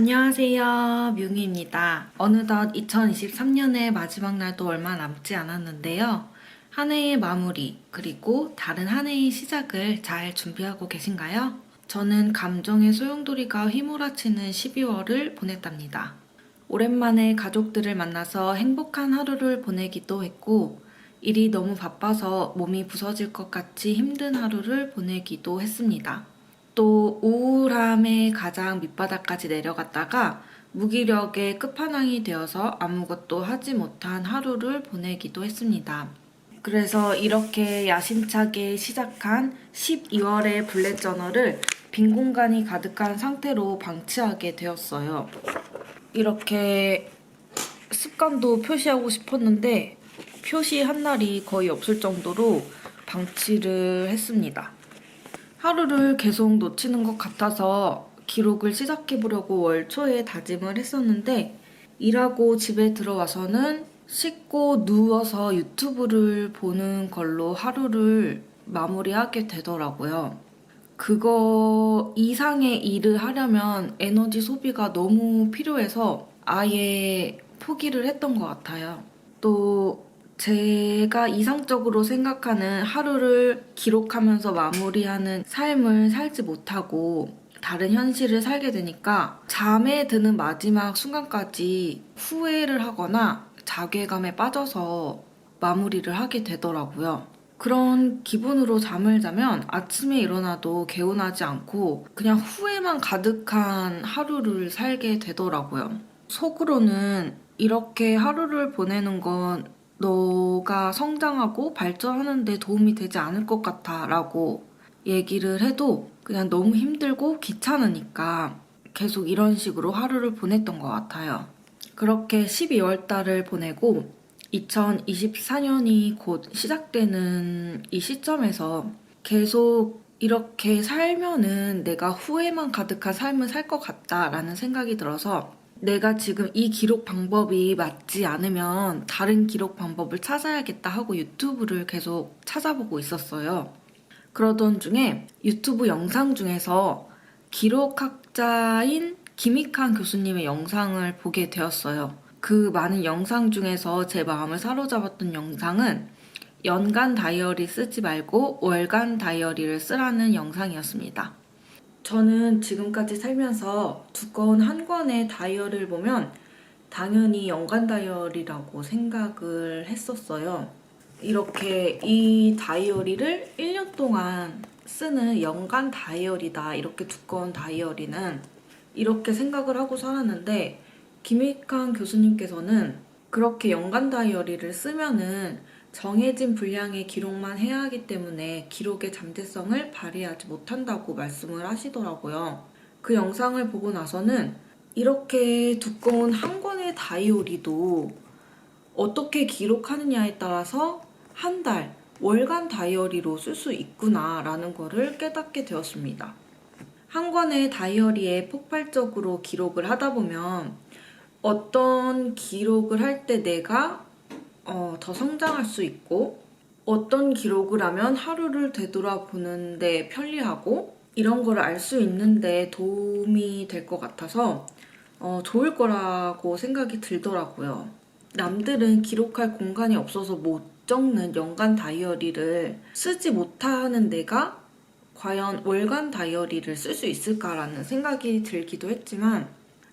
안녕하세요. 뮤미입니다. 어느덧 2023년의 마지막 날도 얼마 남지 않았는데요. 한 해의 마무리, 그리고 다른 한 해의 시작을 잘 준비하고 계신가요? 저는 감정의 소용돌이가 휘몰아치는 12월을 보냈답니다. 오랜만에 가족들을 만나서 행복한 하루를 보내기도 했고, 일이 너무 바빠서 몸이 부서질 것 같이 힘든 하루를 보내기도 했습니다. 또 우울함의 가장 밑바닥까지 내려갔다가 무기력의 끝판왕이 되어서 아무것도 하지 못한 하루를 보내기도 했습니다. 그래서 이렇게 야심차게 시작한 12월의 블랙 저널을 빈 공간이 가득한 상태로 방치하게 되었어요. 이렇게 습관도 표시하고 싶었는데 표시 한 날이 거의 없을 정도로 방치를 했습니다. 하루를 계속 놓치는 것 같아서 기록을 시작해 보려고 월 초에 다짐을 했었는데 일하고 집에 들어와서는 씻고 누워서 유튜브를 보는 걸로 하루를 마무리하게 되더라고요. 그거 이상의 일을 하려면 에너지 소비가 너무 필요해서 아예 포기를 했던 것 같아요. 또 제가 이상적으로 생각하는 하루를 기록하면서 마무리하는 삶을 살지 못하고 다른 현실을 살게 되니까 잠에 드는 마지막 순간까지 후회를 하거나 자괴감에 빠져서 마무리를 하게 되더라고요. 그런 기분으로 잠을 자면 아침에 일어나도 개운하지 않고 그냥 후회만 가득한 하루를 살게 되더라고요. 속으로는 이렇게 하루를 보내는 건 너가 성장하고 발전하는데 도움이 되지 않을 것 같아 라고 얘기를 해도 그냥 너무 힘들고 귀찮으니까 계속 이런 식으로 하루를 보냈던 것 같아요. 그렇게 12월 달을 보내고 2024년이 곧 시작되는 이 시점에서 계속 이렇게 살면은 내가 후회만 가득한 삶을 살 것 같다라는 생각이 들어서 내가 지금 이 기록 방법이 맞지 않으면 다른 기록 방법을 찾아야겠다 하고 유튜브를 계속 찾아보고 있었어요. 그러던 중에 유튜브 영상 중에서 기록학자인 김익한 교수님의 영상을 보게 되었어요. 그 많은 영상 중에서 제 마음을 사로잡았던 영상은 연간 다이어리 쓰지 말고 월간 다이어리를 쓰라는 영상이었습니다. 저는 지금까지 살면서 두꺼운 한 권의 다이어리를 보면 당연히 연간 다이어리라고 생각을 했었어요. 이렇게 이 다이어리를 1년 동안 쓰는 연간 다이어리다. 이렇게 두꺼운 다이어리는 이렇게 생각을 하고 살았는데 김익환 교수님께서는 그렇게 연간 다이어리를 쓰면은 정해진 분량의 기록만 해야 하기 때문에 기록의 잠재성을 발휘하지 못한다고 말씀을 하시더라고요. 그 영상을 보고 나서는 이렇게 두꺼운 한 권의 다이어리도 어떻게 기록하느냐에 따라서 한 달, 월간 다이어리로 쓸 수 있구나라는 거를 깨닫게 되었습니다. 한 권의 다이어리에 폭발적으로 기록을 하다 보면 어떤 기록을 할 때 내가 어, 더 성장할 수 있고 어떤 기록을 하면 하루를 되돌아보는데 편리하고 이런 거를 알수 있는데 도움이 될 것 같아서 어, 좋을 거라고 생각이 들더라고요. 남들은 기록할 공간이 없어서 못 적는 연간 다이어리를 쓰지 못하는 내가 과연 월간 다이어리를 쓸 수 있을까라는 생각이 들기도 했지만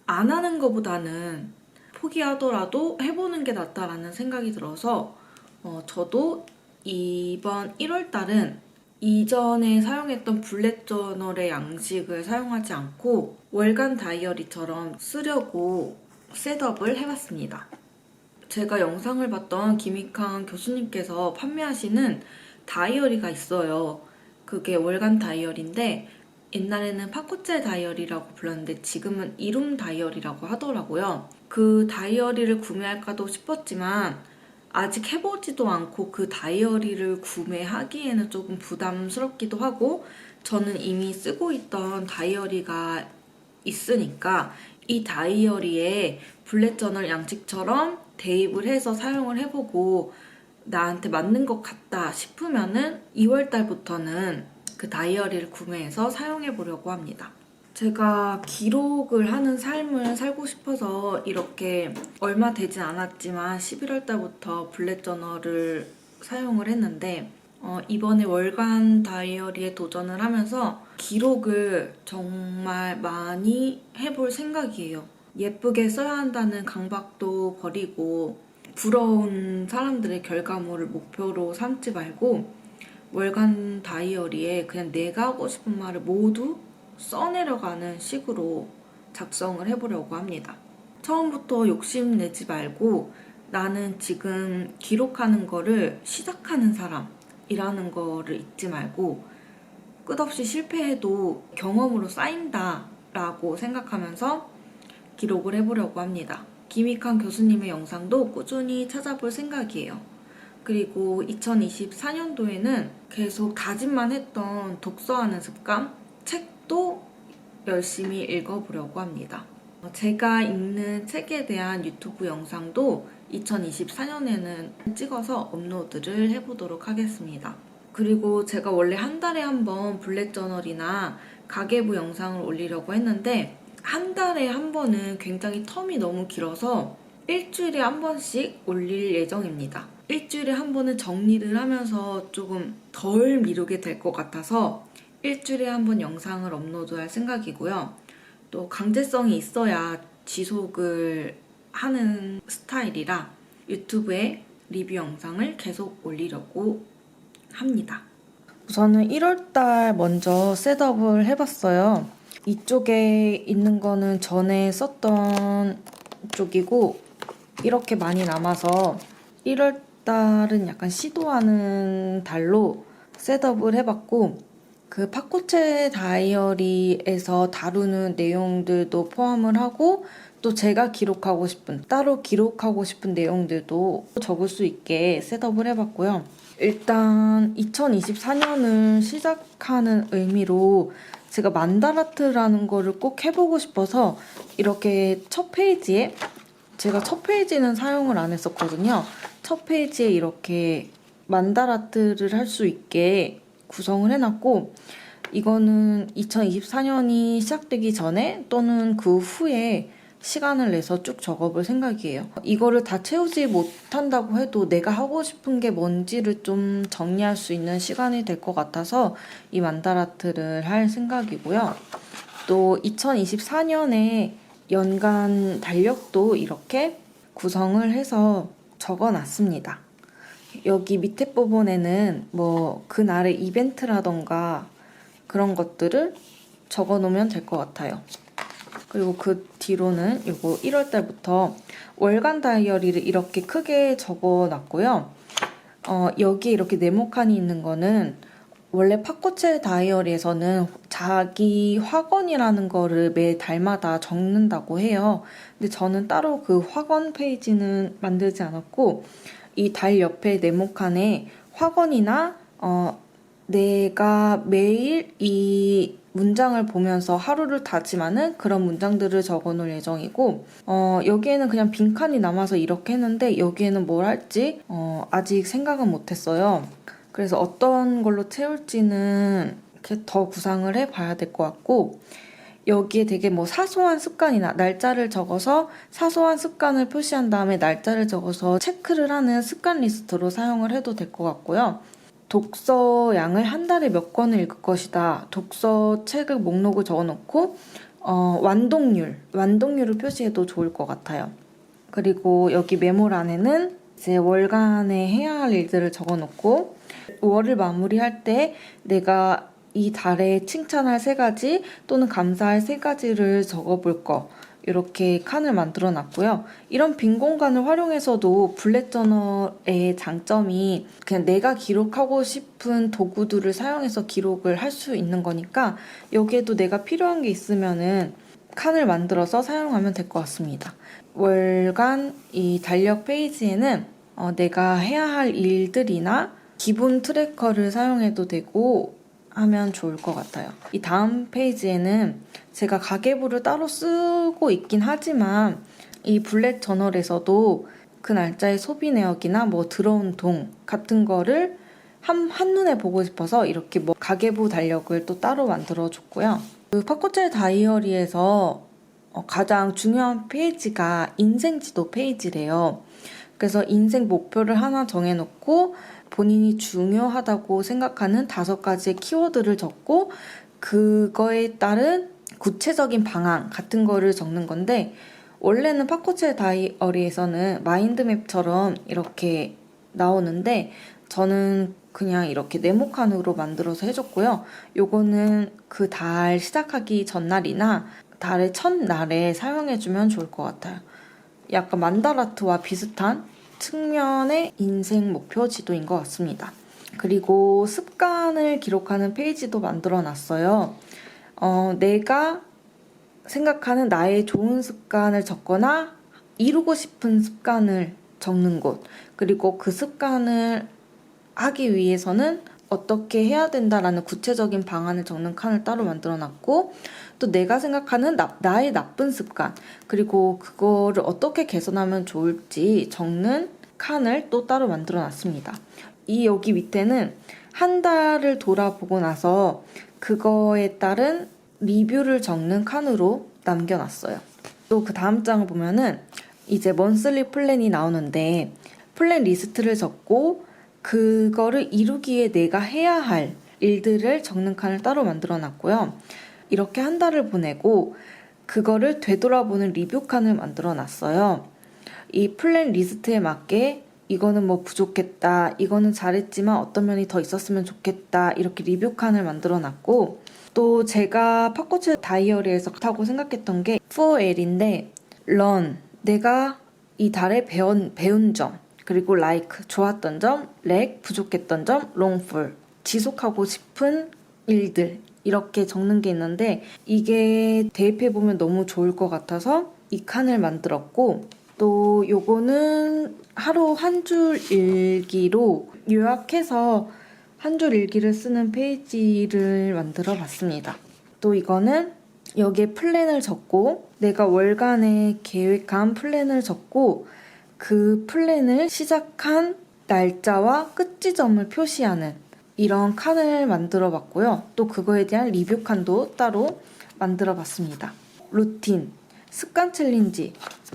안 하는 것보다는 포기하더라도 해보는 게 낫다라는 생각이 들어서 어, 저도 이번 1월 달은 이전에 사용했던 블랙 저널의 양식을 사용하지 않고 월간 다이어리처럼 쓰려고 셋업을 해봤습니다. 제가 영상을 봤던 김익환 교수님께서 판매하시는 다이어리가 있어요. 그게 월간 다이어리인데 옛날에는 파코체 다이어리라고 불렀는데 지금은 이룸 다이어리라고 하더라고요. 그 다이어리를 구매할까도 싶었지만 아직 해보지도 않고 그 다이어리를 구매하기에는 조금 부담스럽기도 하고 저는 이미 쓰고 있던 다이어리가 있으니까 이 다이어리에 블랙 저널 양식처럼 대입을 해서 사용을 해보고 나한테 맞는 것 같다 싶으면은 2월 달부터는 그 다이어리를 구매해서 사용해 보려고 합니다. 제가 기록을 하는 삶을 살고 싶어서 이렇게 얼마 되진 않았지만 11월 달부터 블랙 저널을 사용을 했는데 어, 이번에 월간 다이어리에 도전을 하면서 기록을 정말 많이 해볼 생각이에요. 예쁘게 써야 한다는 강박도 버리고 부러운 사람들의 결과물을 목표로 삼지 말고 월간 다이어리에 그냥 내가 하고 싶은 말을 모두 써내려가는 식으로 작성을 해보려고 합니다. 처음부터 욕심내지 말고 나는 지금 기록하는 거를 시작하는 사람이라는 거를 잊지 말고 끝없이 실패해도 경험으로 쌓인다 라고 생각하면서 기록을 해보려고 합니다. 김익환 교수님의 영상도 꾸준히 찾아볼 생각이에요. 그리고 2024년도에는 계속 다짐만 했던 독서하는 습관, 책도 열심히 읽어보려고 합니다. 제가 읽는 책에 대한 유튜브 영상도 2024년에는 찍어서 업로드를 해보도록 하겠습니다. 그리고 제가 원래 한 달에 한 번 블랙 저널이나 가계부 영상을 올리려고 했는데 한 달에 한 번은 굉장히 텀이 너무 길어서 일주일에 한 번씩 올릴 예정입니다. 일주일에 한 번은 정리를 하면서 조금 덜 미루게 될 것 같아서 일주일에 한 번 영상을 업로드할 생각이고요. 또 강제성이 있어야 지속을 하는 스타일이라 유튜브에 리뷰 영상을 계속 올리려고 합니다. 우선은 1월달 먼저 셋업을 해봤어요. 이쪽에 있는 거는 전에 썼던 쪽이고 이렇게 많이 남아서 1월 달은 약간 시도하는 달로 셋업을 해봤고 그 팝코체 다이어리에서 다루는 내용들도 포함을 하고 또 제가 기록하고 싶은 따로 기록하고 싶은 내용들도 적을 수 있게 셋업을 해봤고요. 일단 2024년을 시작하는 의미로 제가 만다라트라는 거를 꼭 해보고 싶어서 이렇게 첫 페이지에 제가 첫 페이지는 사용을 안 했었거든요. 첫 페이지에 이렇게 만다라트를 할 수 있게 구성을 해놨고 이거는 2024년이 시작되기 전에 또는 그 후에 시간을 내서 쭉 적어볼 생각이에요. 이거를 다 채우지 못한다고 해도 내가 하고 싶은 게 뭔지를 좀 정리할 수 있는 시간이 될 것 같아서 이 만다라트를 할 생각이고요. 또 2024년에 연간 달력도 이렇게 구성을 해서 적어 놨습니다. 여기 밑에 부분에는 뭐 그날의 이벤트라던가 그런 것들을 적어 놓으면 될 것 같아요. 그리고 그 뒤로는 이거 1월 달부터 월간 다이어리를 이렇게 크게 적어 놨고요. 어, 여기 이렇게 네모칸이 있는 거는 원래 팝코체 다이어리에서는 자기 학원이라는 거를 매 달마다 적는다고 해요. 근데 저는 따로 그 학원 페이지는 만들지 않았고 이 달 옆에 네모칸에 학원이나 어, 내가 매일 이 문장을 보면서 하루를 다짐하는 그런 문장들을 적어 놓을 예정이고, 어, 여기에는 그냥 빈칸이 남아서 이렇게 했는데, 여기에는 뭘 할지, 어, 아직 생각은 못 했어요. 그래서 어떤 걸로 채울지는 이렇게 더 구상을 해 봐야 될 것 같고, 여기에 되게 뭐 사소한 습관이나 날짜를 적어서 사소한 습관을 표시한 다음에 날짜를 적어서 체크를 하는 습관 리스트로 사용을 해도 될 것 같고요. 독서 양을 한 달에 몇 권을 읽을 것이다. 독서 책을 목록을 적어놓고 어, 완독률, 완독률을 표시해도 좋을 것 같아요. 그리고 여기 메모란에는 이제 월간에 해야 할 일들을 적어놓고 월을 마무리할 때 내가 이 달에 칭찬할 세 가지 또는 감사할 세 가지를 적어볼 거 이렇게 칸을 만들어 놨고요. 이런 빈 공간을 활용해서도 블랙 저널의 장점이 그냥 내가 기록하고 싶은 도구들을 사용해서 기록을 할 수 있는 거니까 여기에도 내가 필요한 게 있으면은 칸을 만들어서 사용하면 될 것 같습니다. 월간 이 달력 페이지에는 어, 내가 해야 할 일들이나 기분 트래커를 사용해도 되고 하면 좋을 것 같아요. 이 다음 페이지에는 제가 가계부를 따로 쓰고 있긴 하지만 이 블랙 저널에서도 그 날짜의 소비 내역이나 뭐 들어온 돈 같은 거를 한, 한눈에 보고 싶어서 이렇게 뭐 가계부 달력을 또 따로 만들어 줬고요. 그 파코첼 다이어리에서 어, 가장 중요한 페이지가 인생 지도 페이지래요. 그래서 인생 목표를 하나 정해놓고 본인이 중요하다고 생각하는 다섯 가지의 키워드를 적고 그거에 따른 구체적인 방안 같은 거를 적는 건데 원래는 파코첼 다이어리에서는 마인드맵처럼 이렇게 나오는데 저는 그냥 이렇게 네모칸으로 만들어서 해줬고요. 요거는 그 달 시작하기 전날이나 달의 첫날에 사용해주면 좋을 것 같아요. 약간 만다라트와 비슷한 측면의 인생 목표 지도인 것 같습니다. 그리고 습관을 기록하는 페이지도 만들어 놨어요. 어, 내가 생각하는 나의 좋은 습관을 적거나 이루고 싶은 습관을 적는 곳, 그리고 그 습관을 하기 위해서는 어떻게 해야 된다라는 구체적인 방안을 적는 칸을 따로 만들어 놨고, 또 내가 생각하는 나, 나의 나쁜 습관, 그리고 그거를 어떻게 개선하면 좋을지 적는 칸을 또 따로 만들어 놨습니다. 이 여기 밑에는 한 달을 돌아보고 나서 그거에 따른 리뷰를 적는 칸으로 남겨놨어요. 또 그 다음 장을 보면은 이제 먼슬리 플랜이 나오는데 플랜 리스트를 적고 그거를 이루기에 내가 해야 할 일들을 적는 칸을 따로 만들어 놨고요. 이렇게 한 달을 보내고 그거를 되돌아보는 리뷰 칸을 만들어 놨어요. 이 플랜 리스트에 맞게 이거는 뭐 부족했다, 이거는 잘했지만 어떤 면이 더 있었으면 좋겠다, 이렇게 리뷰 칸을 만들어 놨고, 또 제가 파코츠 다이어리에서 타고 생각했던 게 4L인데, run, 내가 이 달에 배운, 배운 점, 그리고 like, 좋았던 점, leg, 부족했던 점, wrongful, 지속하고 싶은 일들, 이렇게 적는 게 있는데, 이게 대입해 보면 너무 좋을 것 같아서 이 칸을 만들었고, 또 요거는 하루 한 줄 일기로 요약해서 한 줄 일기를 쓰는 페이지를 만들어 봤습니다. 또 이거는 여기에 플랜을 적고 내가 월간에 계획한 플랜을 적고 그 플랜을 시작한 날짜와 끝 지점을 표시하는 이런 칸을 만들어 봤고요. 또 그거에 대한 리뷰 칸도 따로 만들어 봤습니다. 루틴, 습관 챌린지.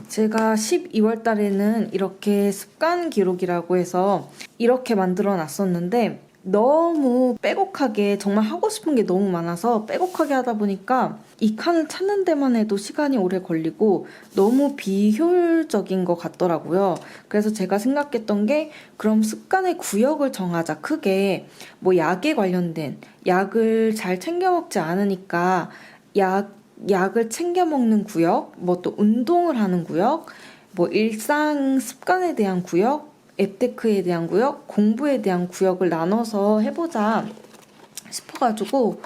제가 12월 달에는 이렇게 습관 기록이라고 해서 이렇게 만들어 놨었는데 너무 빼곡하게 정말 하고 싶은 게 너무 많아서 빼곡하게 하다 보니까 이 칸을 찾는 데만 해도 시간이 오래 걸리고 너무 비효율적인 것 같더라고요. 그래서 제가 생각했던 게 그럼 습관의 구역을 정하자. 크게 뭐 약에 관련된 약을 잘 챙겨 먹지 않으니까 약 약을 챙겨 먹는 구역, 뭐 또 운동을 하는 구역, 뭐 일상 습관에 대한 구역, 앱테크에 대한 구역, 공부에 대한 구역을 나눠서 해보자 싶어가지고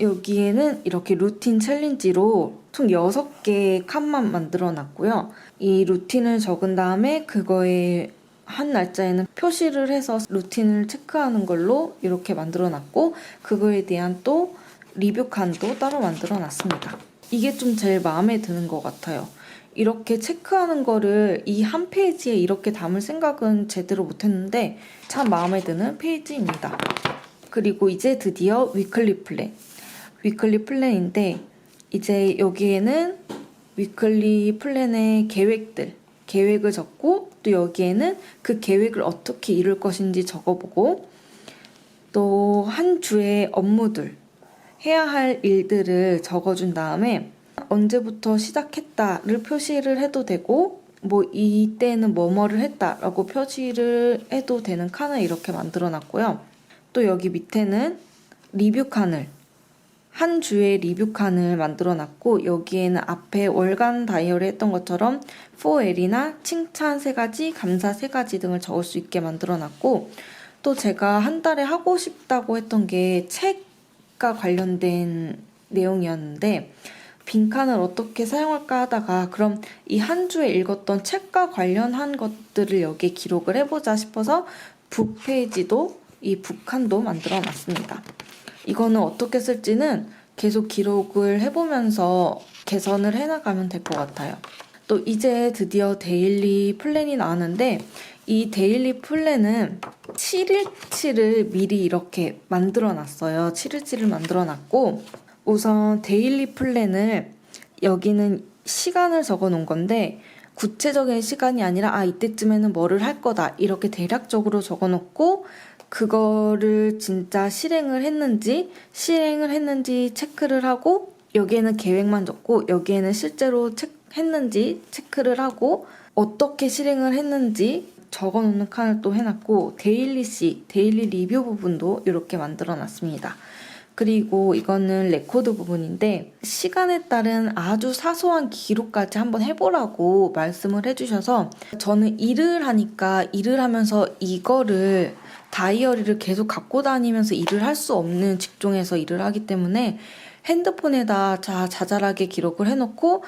여기에는 이렇게 루틴 챌린지로 총 6개의 칸만 만들어 놨고요. 이 루틴을 적은 다음에 그거에 한 날짜에는 표시를 해서 루틴을 체크하는 걸로 이렇게 만들어 놨고 그거에 대한 또 리뷰 칸도 따로 만들어 놨습니다. 이게 좀 제일 마음에 드는 것 같아요. 이렇게 체크하는 거를 이 한 페이지에 이렇게 담을 생각은 제대로 못했는데 참 마음에 드는 페이지입니다. 그리고 이제 드디어 위클리 플랜. 위클리 플랜인데 이제 여기에는 위클리 플랜의 계획들, 계획을 적고 또 여기에는 그 계획을 어떻게 이룰 것인지 적어보고 또 한 주의 업무들, 해야 할 일들을 적어준 다음에 언제부터 시작했다를 표시를 해도 되고 뭐 이때는 뭐뭐를 했다라고 표시를 해도 되는 칸을 이렇게 만들어 놨고요. 또 여기 밑에는 리뷰 칸을 한 주의 리뷰 칸을 만들어 놨고 여기에는 앞에 월간 다이어리 했던 것처럼 4L이나 칭찬 세 가지, 감사 세 가지 등을 적을 수 있게 만들어 놨고 또 제가 한 달에 하고 싶다고 했던 게책 책과 관련된 내용이었는데 빈칸을 어떻게 사용할까 하다가 그럼 이 한 주에 읽었던 책과 관련한 것들을 여기에 기록을 해보자 싶어서 북 페이지도 이 북칸도 만들어 놨습니다. 이거는 어떻게 쓸지는 계속 기록을 해보면서 개선을 해나가면 될 것 같아요. 또 이제 드디어 데일리 플랜이 나왔는데 이 데일리 플랜은 7일치를 미리 이렇게 만들어 놨어요. 7일치를 만들어 놨고 우선 데일리 플랜을 여기는 시간을 적어 놓은 건데 구체적인 시간이 아니라 아 이때쯤에는 뭐를 할 거다 이렇게 대략적으로 적어 놓고 그거를 진짜 실행을 했는지 실행을 했는지 체크를 하고 여기에는 계획만 적고 여기에는 실제로 체, 했는지 체크를 하고 어떻게 실행을 했는지 적어 놓는 칸을 또 해놨고 데일리 시 데일리 리뷰 부분도 이렇게 만들어 놨습니다. 그리고 이거는 레코드 부분인데 시간에 따른 아주 사소한 기록까지 한번 해보라고 말씀을 해주셔서 저는 일을 하니까 일을 하면서 이거를 다이어리를 계속 갖고 다니면서 일을 할 수 없는 직종에서 일을 하기 때문에 핸드폰에다 자, 자잘하게 기록을 해놓고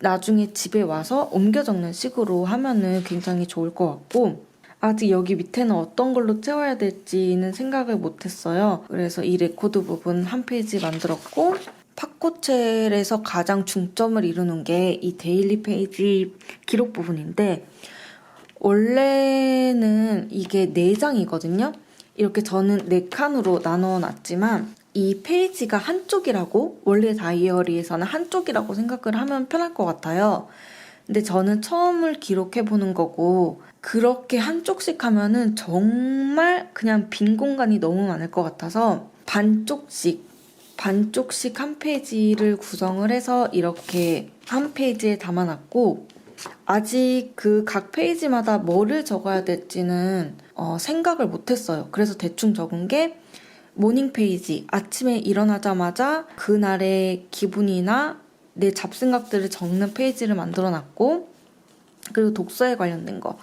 나중에 집에 와서 옮겨 적는 식으로 하면은 굉장히 좋을 것 같고 아직 여기 밑에는 어떤 걸로 채워야 될지는 생각을 못했어요. 그래서 이 레코드 부분 한 페이지 만들었고 팝코첼에서 가장 중점을 이루는 게 이 데일리 페이지 기록 부분인데 원래는 이게 4장이거든요. 이렇게 저는 4칸으로 나눠 놨지만 이 페이지가 한쪽이라고 원래 다이어리에서는 한쪽이라고 생각을 하면 편할 것 같아요. 근데 저는 처음을 기록해 보는 거고 그렇게 한쪽씩 하면은 정말 그냥 빈 공간이 너무 많을 것 같아서 반쪽씩 반쪽씩 한 페이지를 구성을 해서 이렇게 한 페이지에 담아놨고 아직 그 각 페이지마다 뭐를 적어야 될지는 어, 생각을 못했어요. 그래서 대충 적은 게 모닝 페이지 아침에 일어나자마자 그날의 기분이나 내 잡생각들을 적는 페이지를 만들어 놨고 그리고 독서에 관련된 거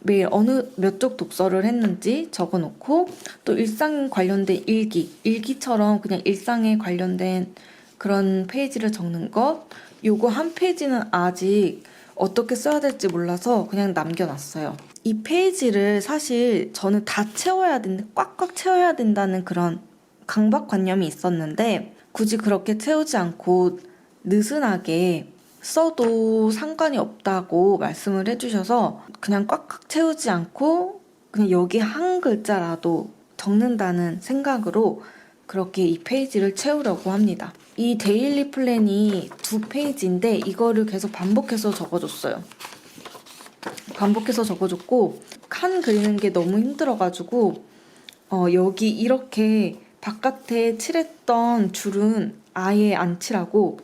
매일 어느 몇 쪽 독서를 했는지 적어 놓고 또 일상 관련된 일기 일기처럼 그냥 일상에 관련된 그런 페이지를 적는 것 요거 한 페이지는 아직 어떻게 써야 될지 몰라서 그냥 남겨놨어요. 이 페이지를 사실 저는 다 채워야 된다, 꽉꽉 채워야 된다는 그런 강박관념이 있었는데 굳이 그렇게 채우지 않고 느슨하게 써도 상관이 없다고 말씀을 해주셔서 그냥 꽉꽉 채우지 않고 그냥 여기 한 글자라도 적는다는 생각으로 그렇게 이 페이지를 채우려고 합니다. 이 데일리 플랜이 두 페이지인데 이거를 계속 반복해서 적어줬어요. 반복해서 적어줬고 칸 그리는 게 너무 힘들어가지고 어, 여기 이렇게 바깥에 칠했던 줄은 아예 안 칠하고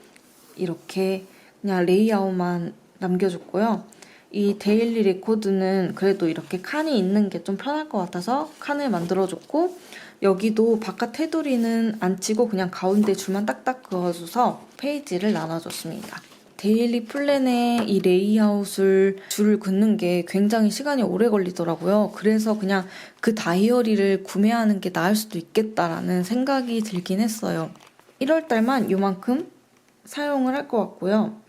이렇게 그냥 레이아웃만 남겨줬고요. 이 데일리 레코드는 그래도 이렇게 칸이 있는 게 좀 편할 것 같아서 칸을 만들어줬고 여기도 바깥 테두리는 안 치고 그냥 가운데 줄만 딱딱 그어줘서 페이지를 나눠줬습니다. 데일리 플랜에 이 레이아웃을 줄을 긋는 게 굉장히 시간이 오래 걸리더라고요. 그래서 그냥 그 다이어리를 구매하는 게 나을 수도 있겠다라는 생각이 들긴 했어요. 1월 달만 요만큼 사용을 할 것 같고요.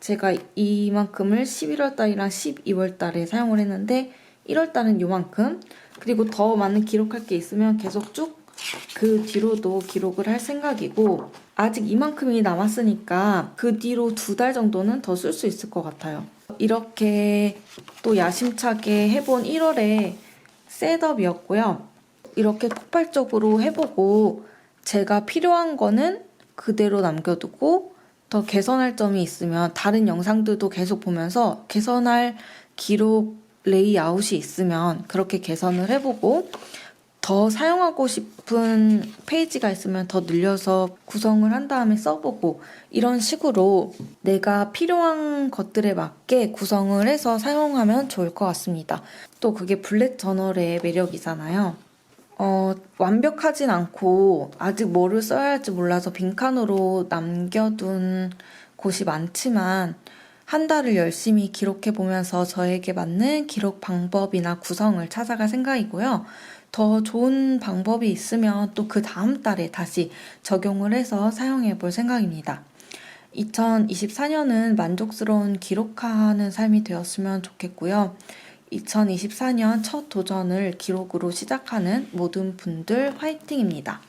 제가 이만큼을 11월 달이랑 12월 달에 사용을 했는데 1월 달은 요만큼 그리고 더 많은 기록할 게 있으면 계속 쭉 그 뒤로도 기록을 할 생각이고 아직 이만큼이 남았으니까 그 뒤로 두 달 정도는 더 쓸 수 있을 것 같아요. 이렇게 또 야심차게 해본 1월에 셋업이었고요. 이렇게 폭발적으로 해보고 제가 필요한 거는 그대로 남겨두고 더 개선할 점이 있으면 다른 영상들도 계속 보면서 개선할 기록 레이아웃이 있으면 그렇게 개선을 해보고 더 사용하고 싶은 페이지가 있으면 더 늘려서 구성을 한 다음에 써보고 이런 식으로 내가 필요한 것들에 맞게 구성을 해서 사용하면 좋을 것 같습니다. 또 그게 블랙 저널의 매력이잖아요. 어, 완벽하진 않고 아직 뭐를 써야 할지 몰라서 빈칸으로 남겨둔 곳이 많지만 한 달을 열심히 기록해 보면서 저에게 맞는 기록 방법이나 구성을 찾아갈 생각이고요. 더 좋은 방법이 있으면 또 그 다음 달에 다시 적용을 해서 사용해 볼 생각입니다. 2024년은 만족스러운 기록하는 삶이 되었으면 좋겠고요. 2024년 첫 도전을 기록으로 시작하는 모든 분들 화이팅입니다.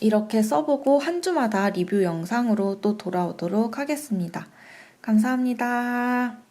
이렇게 써보고 한 주마다 리뷰 영상으로 또 돌아오도록 하겠습니다. 감사합니다.